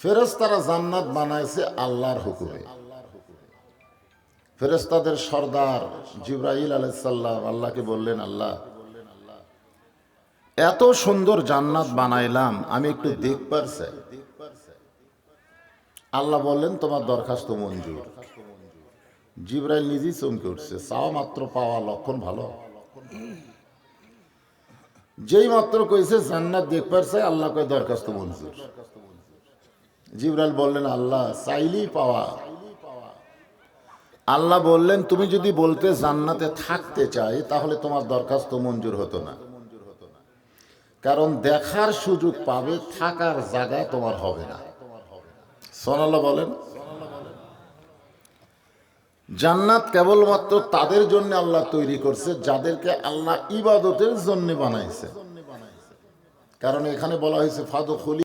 ফেরেস্তারা জান্নাত বানাইছে আল্লাহর হুকুমে। ফেরেস্তাদের সর্দার জিব্রাহিল আলাইসাল্লাম আল্লাহকে বললেন, আল্লাহ, এত সুন্দর জান্নাত বানাইলাম, আমি একটু দেখবার চাই আল্লাহ বললেন, তোমার দরখাস্ত মঞ্জুর। জিব্রাইল নিজেই চমকে উঠছে, চাওয়া মাত্র পাওয়া লক্ষণ ভালো। যেই মাত্র কইছে, জান্নাত দেখবার চাই আল্লাহ কয় দরখাস্ত মঞ্জুর। জিব্রাইল বললেন, আল্লাহ, চাইলেই পাওয়া। আল্লাহ বললেন, তুমি যদি বলতে জান্নাতে থাকতে চাই, তাহলে তোমার দরখাস্ত মঞ্জুর হতো না। কারণ দেখার সুযোগ পাবে, থাকার জায়গা তোমার হবে না। সোনাল্লাহ বলেন, জান্নাত কেবলমাত্র তাদের জন্য আল্লাহ তৈরি করছে, যাদেরকে আল্লাহ ইবাদতের জন্য বানাইছে। কারণ এখানে বলা হয়েছে ফাদু